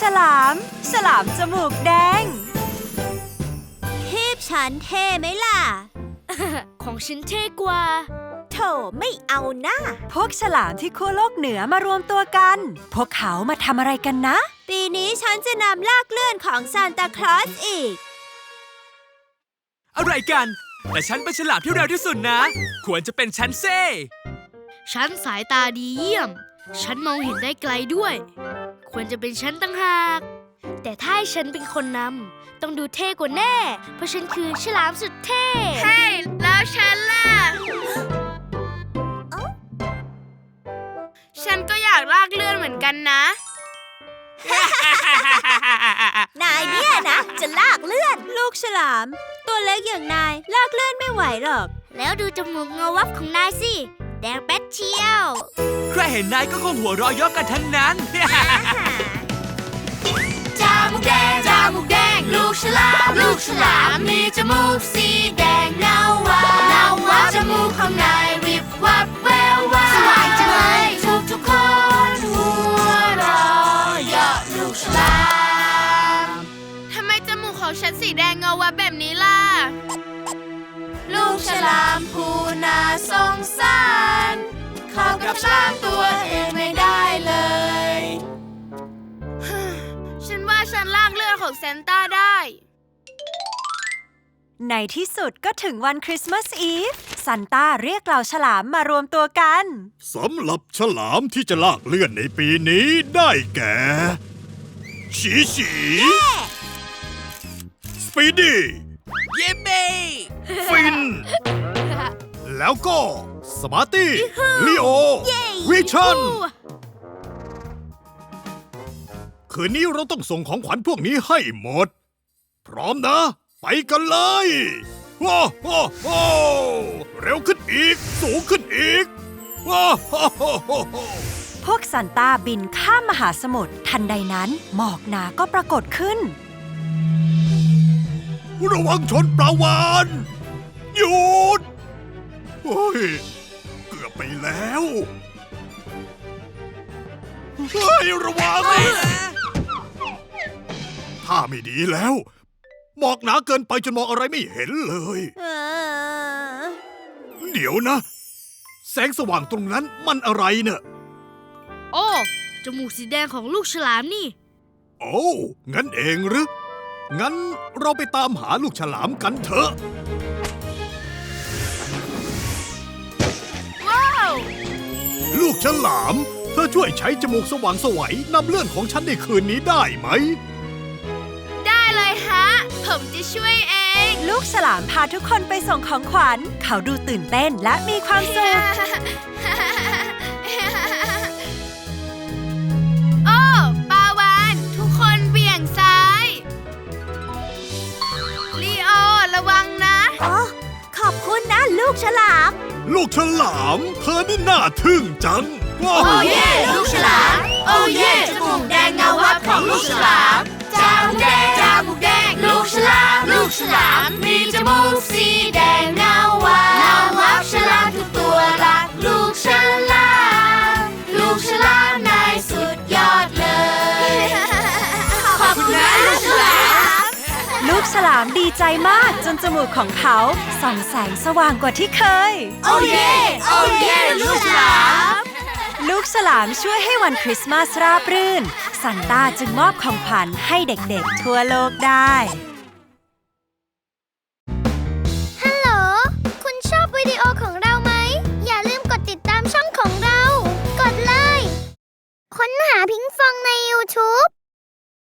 ฉลาม ฉลามจมูกแดงทีบฉันเท่ไหมล่ะ ของฉันเท่กว่า โถไม่เอาหน้าพวกฉลามที่ขั้วโลกเหนือมารวมตัวกัน พวกเขามาทำอะไรกันนะ ปีนี้ฉันจะนำลากเลื่อนของซานตาคลอสอีก อะไรกัน แต่ฉันเป็นฉลามที่เร็วที่สุดนะ ควรจะเป็นฉันเซ่ ฉันสายตาดีเยี่ยม ฉันมองเห็นได้ไกลด้วย ควรจะเป็นฉันตั้งหาก แต่ถ้าให้ฉันเป็นคนนำต้องดูเท่กว่าแน่ เพราะฉันคือฉลามสุดเท่ใช่แล้วฉันล่ะ ฉันก็อยากลากเลื่อนเหมือนกันนะ นายเนี่ยนะ จะลากเลื่อน ลูกฉลาม ตัวเล็กอย่างนายลากเลื่อนไม่ไหวหรอก แล้วดูจมูกเงาวับของนายสิ แดงแป๊ดเชียวใคร เห็นนายก็คงหัวเราะเย่อกันทั้งนั้นจมูกแดงจมูกแดง ลูกฉลาม ลูกฉลาม มีจมูกสีแดงเงาวาเงาวาจมูกของนายวิบวับแวววาวสว่างจังเลยทุกทุกๆคนหัวเราะเยาะลูกฉลาม ทำไมจมูกของฉันสีแดงเงาวับแบบนี้ล่ะ กับช้างตัวเองไม่ได้เลย ฉันว่าฉันลากเลือดของเซนต้าได้ ในที่สุดก็ถึงวันคริสต์มาสอีฟซันต้าเรียกเหล่าฉลามมารวมตัวกัน สำหรับฉลามที่จะลากเลื่อนในปีนี้ได้แก่ ฉีฉีสปีดี้ เย้เบ้ฟิน แล้วก็สมาร์ตี้ลีโอวิชันคืนนี้เราต้องส่งของขวัญพวกนี้ให้หมด พร้อมนะ ไปกันเลยว้าวว้าวว้าวเร็วขึ้นอีก สูงขึ้นอีกว้าวว้าวว้าวว้าวพวกซันต้าบินข้ามมหาสมุทรทันใดนั้นหมอกหนาก็ปรากฏขึ้น ระวังชนปลาวานหยุด เฮ้ย เกือบไปแล้วเฮ้ยระวังถ้าไม่ดีแล้ว หมอกหนาเกินไปจนมองอะไรไม่เห็นเลยเออเดี๋ยวนะ แสงสว่างตรงนั้นมันอะไรเนะ่ะโอ้จมูกสีแดงของลูกฉลามนี่ โอ้งั้นเองหรือ งั้นเราไปตามหาลูกฉลามกันเถอะ ลูกฉลาม เธอช่วยใช้จมูกสว่างไสวัยนำเลื่อนของฉันในคืนนี้ได้ไหม ได้เลยฮะ ผมจะช่วยเอง ลูกฉลามพาทุกคนไปส่งของขวัญ เขาดูตื่นเต้นและมีความสุข โอ้ปาวานทุกคนเบี่ยงซ้ายลีโอระวังนะ อ๋อ ขอบคุณนะลูกฉลาม ลูกฉลาม เธอนี่น่าทึ่งจังว้าวโอ้เย่ลูกฉลาม โอ้เย่จมูกแดงเงาวับของลูกฉลามจมูกแดงจมูกแดง ลูกฉลาม ลูกฉลาม มีจมูกสีแดง ลูกฉลามดีใจมากจนจมูกของเขาส่องแสงสว่างกว่าที่เคย โอ้เย่โอ้เย่ลูกฉลาม ลูกฉลามช่วยให้วันคริสต์มาสราบรื่นซันต้าจึงมอบของขวัญให้เด็กๆทั่วโลกได้